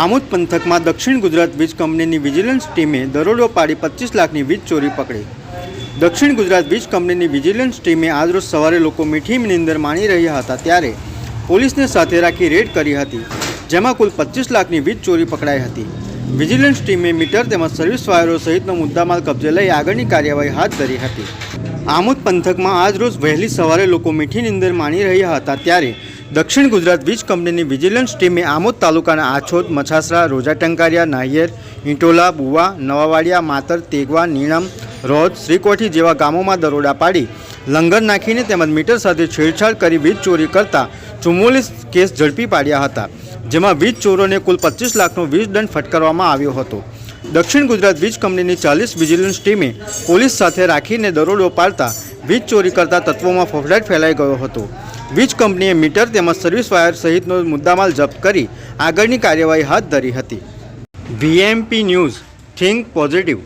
આમોદ પંથકમાં દક્ષિણ ગુજરાત વીજ કંપનીની વિજિલન્સ ટીમે દરોડો પાડી પચીસ લાખની વીજ ચોરી પકડી. દક્ષિણ ગુજરાત વીજ કંપનીની વિજિલન્સ ટીમે આજરોજ સવારે લોકો મીઠી નિંદર માણી રહ્યા હતા ત્યારે પોલીસને સાથે રાખી રેડ કરી હતી, જેમાં કુલ પચીસ લાખની વીજ ચોરી પકડાઈ હતી. વિજિલન્સ ટીમે મીટર તેમજ સર્વિસ વાયરો સહિતનો મુદ્દામાલ કબજે લઈ આગળની કાર્યવાહી હાથ ધરી હતી. આમોદ પંથકમાં આજરોજ વહેલી સવારે લોકો મીઠી નિંદર માણી રહ્યા હતા ત્યારે દક્ષિણ ગુજરાત વીજ કંપનીની વિજિલન્સ ટીમે આમોદ તાલુકાના આછોદ, મછાસરા, રોજા ટંકારિયા, નાહિયેર ઇંટોલા બુવા, નવાવાડિયા, માતર, તેગવા, નીણમ, રોજ, શ્રીકોઠી જેવા ગામોમાં દરોડા પાડી લંગર નાખીને તેમજ મીટર સાથે છેડછાડ કરી વીજ ચોરી કરતા ચુમ્મોલીસ કેસ ઝડપી પાડ્યા હતા, જેમાં વીજ ચોરોને કુલ પચીસ લાખનો વીજ દંડ ફટકારવામાં આવ્યો હતો. દક્ષિણ ગુજરાત વીજ કંપનીની ચાલીસ વિજિલન્સ ટીમે પોલીસ સાથે રાખીને દરોડો પાડતા વીજ ચોરી કરતા તત્વોમાં ફફડાટ ફેલાઈ ગયો હતો. વીજ કંપનીએ મીટર તેમજ સર્વિસ વાયર સહિતનો મુદ્દામાલ જપ્ત કરી આગળની કાર્યવાહી હાથ ધરી હતી. VMP news, think positive.